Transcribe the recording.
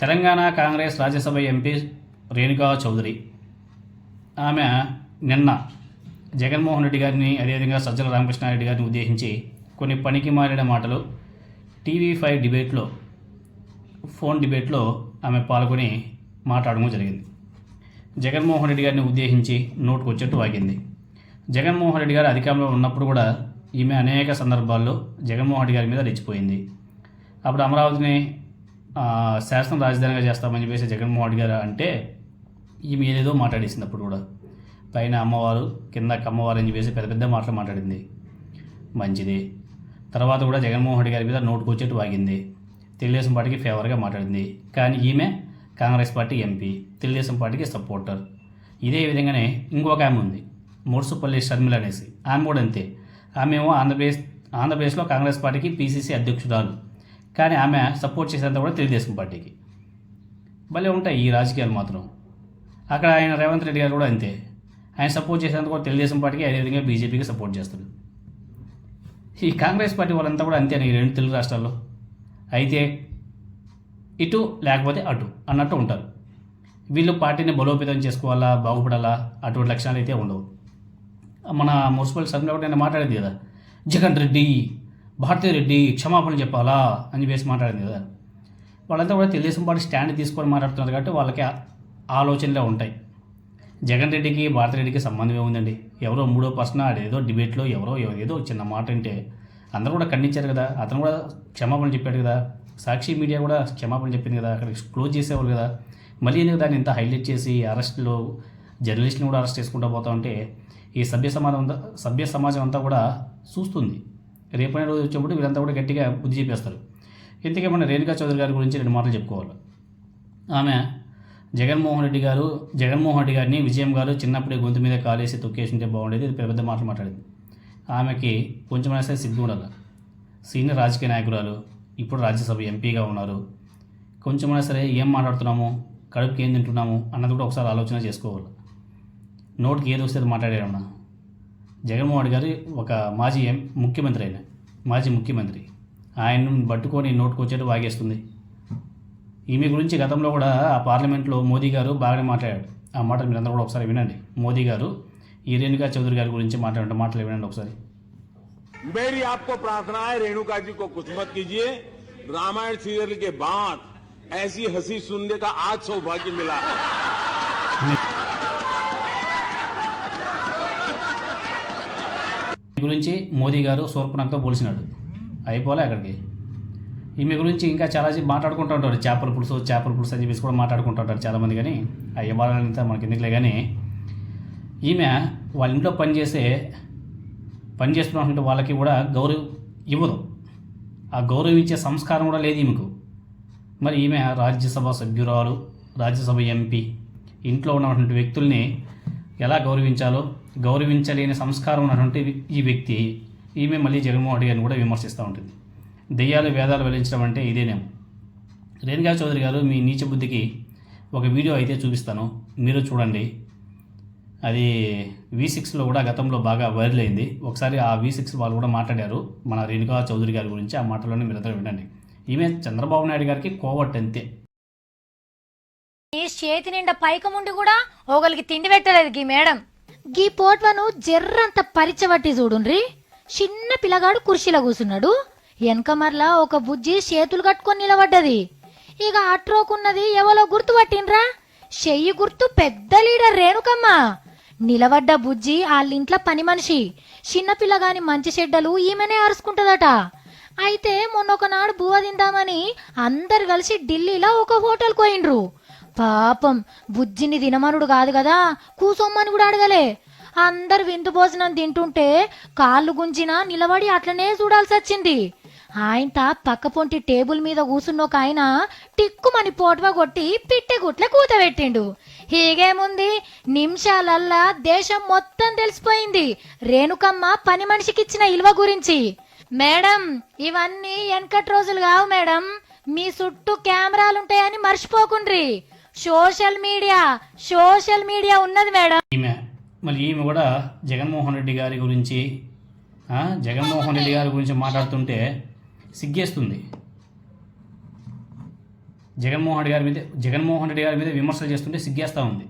Telangana Congress Rajya Sabha MP Renuka Chowdhury. ఆమె నిన్న జగన్మోహన్ రెడ్డి గారిని అదేవిధంగా సజ్జల రామకృష్ణారెడ్డి గారిని ఉద్దేశించి కొన్ని పనికి మారిన మాటలు టీవీ ఫైవ్ డిబేట్లో ఫోన్ డిబేట్లో ఆమె పాల్గొని మాట్లాడడం జరిగింది. జగన్మోహన్ రెడ్డి గారిని ఉద్దేశించి నోటుకు వచ్చేట్టు వాగింది. జగన్మోహన్ రెడ్డి గారు అధికారంలో ఉన్నప్పుడు కూడా ఈమె అనేక సందర్భాల్లో జగన్మోహన్ రెడ్డి గారి మీద రెచ్చిపోయింది. అప్పుడు అమరావతిని శాసన రాజధానిగా చేస్తామని చెప్పేసి జగన్మోహన్ రెడ్డి గారు అంటే ఈమె ఏదేదో మాట్లాడేసింది అప్పుడు కూడా. పైన అమ్మవారు కింద కమ్మవారు అని చెప్పేసి పెద్ద పెద్ద మాటలు మాట్లాడింది. మంచిది. తర్వాత కూడా జగన్మోహన్ రెడ్డి గారి మీద నోటుకు వచ్చేట్టు వాగింది. తెలుగుదేశం పార్టీకి ఫేవర్గా మాట్లాడింది. కానీ ఈమె కాంగ్రెస్ పార్టీ ఎంపీ తెలుగుదేశం పార్టీకి సపోర్టర్. ఇదే విధంగానే ఇంకొక ఆమె ఉంది మురుసుపల్లి షర్మిల అనేసి. ఆమె కూడా అంతే. ఆమె ఏమో ఆంధ్రప్రదేశ్ ఆంధ్రప్రదేశ్లో కాంగ్రెస్ పార్టీకి పీసీసీ అధ్యక్షురాలు. కానీ ఆమె సపోర్ట్ చేసేంత కూడా తెలుగుదేశం పార్టీకి. భలే ఉంటాయి ఈ రాజకీయాలు మాత్రం. అక్కడ ఆయన రేవంత్ రెడ్డి గారు కూడా అంతే. ఆయన సపోర్ట్ చేసేంత కూడా తెలుగుదేశం పార్టీకి అదేవిధంగా బీజేపీకి సపోర్ట్ చేస్తాడు. ఈ కాంగ్రెస్ పార్టీ వాళ్ళంతా కూడా అంతేనా ఈ రెండు తెలుగు రాష్ట్రాల్లో. అయితే ఇటు లేకపోతే అటు అన్నట్టు ఉంటారు. వీళ్ళు పార్టీని బలోపేతం చేసుకోవాలా బాగుపడాలా అటువంటి లక్షణాలు అయితే ఉండవు. మన మున్సిపల్ సభ్యులు కూడా నేను మాట్లాడేది కదా? జగన్ రెడ్డి. భారతీరెడ్డి క్షమాపణ చెప్పాలా అని చెప్పేసి మాట్లాడింది కదా. వాళ్ళంతా కూడా తెలుగుదేశం పార్టీ స్టాండ్ తీసుకొని మాట్లాడుతున్నారు కాబట్టి వాళ్ళకి ఆలోచనలే ఉంటాయి. జగన్ రెడ్డికి భారతరెడ్డికి సంబంధమే సంబంధం ఏముందండి? ఎవరో మూడో పర్సన్ ఏదో డిబేట్లో ఎవరో ఏదో చిన్న మాట అంటే అందరూ కూడా ఖండించారు కదా. అతను కూడా క్షమాపణ చెప్పాడు కదా. సాక్షి మీడియా కూడా క్షమాపణ చెప్పింది కదా. అక్కడ క్లోజ్ చేసేవాళ్ళు కదా. మళ్ళీ ఎందుకు దాన్ని ఇంత హైలైట్ చేసి అరెస్ట్లో జర్నలిస్ట్ని కూడా అరెస్ట్ చేసుకుంటూ పోతా ఉంటే ఈ సభ్య సమాజం అంతా సభ్య సమాజం అంతా కూడా చూస్తుంది. రేపైన రోజు వచ్చినప్పుడు వీళ్ళంతా కూడా గట్టిగా బుద్ధి చెప్పేస్తారు. ఇంతకే మన రేణుకా చౌదరి గారి గురించి రెండు మాటలు చెప్పుకోవాలి? ఆమె జగన్మోహన్ రెడ్డి గారు జగన్మోహన్ రెడ్డి గారిని విజయం గారు చిన్నప్పుడే గొంతు మీద కాలేసి తొక్కేసింటే బాగుండేది పెద్ద పెద్ద మాటలు మాట్లాడింది. ఆమెకి కొంచెమైనా సరే సిగ్గు ఉండాలి? సీనియర్ రాజకీయ నాయకురాలు ఇప్పుడు రాజ్యసభ ఎంపీగా ఉన్నారు. కొంచెమైనా సరే ఏం మాట్లాడుతున్నాము కడుపుకి ఏం తింటున్నాము అన్నది కూడా ఒకసారి ఆలోచన చేసుకోవాలి? నోటికి ఏది వస్తే అది మాట్లాడారన్నా జగన్మోహన్ రెడ్డి గారు ఒక మాజీ ఎం ముఖ్యమంత్రి ఆయన మాజీ ముఖ్యమంత్రి ఆయన్ను పట్టుకొని నోటుకు వచ్చేట్టు వాగేస్తుంది ఈమె గురించి గతంలో కూడా ఆ పార్లమెంట్లో మోదీ గారు బాగానే మాట్లాడాడు ఆ మాటలు మీరందరూ కూడా ఒకసారి వినండి మోదీ గారు ఈ రేణుకా చౌదరి గారి గురించి మాట్లాడే మాటలు వినండి ఒకసారి मेरी आपको प्रार्थना है रेणुका जी को कुछ मत कीजिए रामायण सीरियल के बाद ऐसी हंसी सुनने का आज सौभाग्य मिला है గురించి మోదీ గారు శూర్పణంతో పోలిచినాడు అయిపోలే అక్కడికి. ఈమె గురించి ఇంకా చాలా మాట్లాడుకుంటూ ఉంటారు చేపల పులుసు చేపల పులుసు అని చెప్పేసి కూడా మాట్లాడుకుంటూ ఉంటారు చాలామంది కానీ ఆ ఇవ్వాలంతా మనకి ఎందుకులే కానీ ఈమె వాళ్ళ ఇంట్లో పనిచేసే పని చేస్తున్నటువంటి వాళ్ళకి కూడా గౌరవం ఇవ్వదు. ఆ గౌరవం ఇచ్చే సంస్కారం కూడా లేదు ఈమెకు. మరి ఈమె రాజ్యసభ సభ్యురాలు రాజ్యసభ ఎంపీ ఇంట్లో ఉన్నటువంటి వ్యక్తుల్ని ఎలా గౌరవించాలో గౌరవించలేని సంస్కారం ఉన్నటువంటి ఈ వ్యక్తి ఈమె మళ్ళీ జగన్మోహన్ రెడ్డి గారిని కూడా విమర్శిస్తూ ఉంటుంది. దెయ్యాలు వేదాలు వెలించడం అంటే ఇదేనేమో రేణుకా చౌదరి గారు మీ నీచ బుద్ధికి ఒక వీడియో అయితే చూపిస్తాను. మీరు చూడండి. అది వి సిక్స్లో కూడా గతంలో బాగా వైరల్ అయింది. ఒకసారి ఆ వి సిక్స్ వాళ్ళు కూడా మాట్లాడారు. మన రేణుకా చౌదరి గారి గురించి ఆ మాటలోనే మీరందరూ వినండి. ఈమె చంద్రబాబు నాయుడు గారికి కోవట్ అంతే ఈ చేతి నిండా పైకముండి కూడా ఒకరికి తిండి పెట్టలేదు గీ మేడం. గీ పోట్వను జర్రంత పరిచబట్టి చూడుండ్రి. చిన్న పిల్లగాడు కుర్చీలో కూసున్నాడు. వెనక మరలా ఒక బుజ్జి చేతులు కట్టుకొని నిలబడ్డది. ఇక అట్రోకున్నది ఎవలో గుర్తు పట్టిండ్రా? చెయ్యి గుర్తు పెద్ద లీడర్ రేణుకమ్మ. నిలబడ్డ బుజ్జి వాళ్ళింట్లో పని మనిషి. చిన్నపిల్లగాని మంచి చెడ్డలు ఈమెనే అరుచుకుంటదట అయితే మొన్న ఒకనాడు బువ్వ తిందామని అందరు కలిసి ఢిల్లీలో ఒక హోటల్ పోయిండ్రు పాపం బుజ్జిని తినమనుడు కాదు కదా కూసొమ్మని కూడా అడగలే. అందరు విందు భోజనం తింటుంటే కాళ్ళు గుంజినా నిలబడి అట్లనే చూడాల్సి వచ్చింది. ఆయంత పక్క పొంటి టేబుల్ మీద కూసున్న ఒక ఆయన టిక్కుమని పోటవ కొట్టి పిట్టె గుట్ల కూతబెట్టిండు హీగేముంది? నిమిషాలల్లా దేశం మొత్తం తెలిసిపోయింది. రేణుకమ్మ పని మనిషికిచ్చిన ఇల్వ గురించి. మేడం ఇవన్నీ వెనకటి రోజులు కావు మేడం. మీ చుట్టూ కెమెరాలుంటాయని మర్చిపోకుండ్రి. సోషల్ మీడియా సోషల్ మీడియా ఉన్నది మేడం. ఈమె మళ్ళీ ఈమె కూడా జగన్మోహన్ రెడ్డి గారి గురించి జగన్మోహన్ రెడ్డి గారి గురించి మాట్లాడుతుంటే సిగ్గేస్తుంది. జగన్మోహన్ రెడ్డి గారి మీద జగన్మోహన్ రెడ్డి గారి మీద విమర్శలు చేస్తుంటే సిగ్గేస్తూ ఉంది.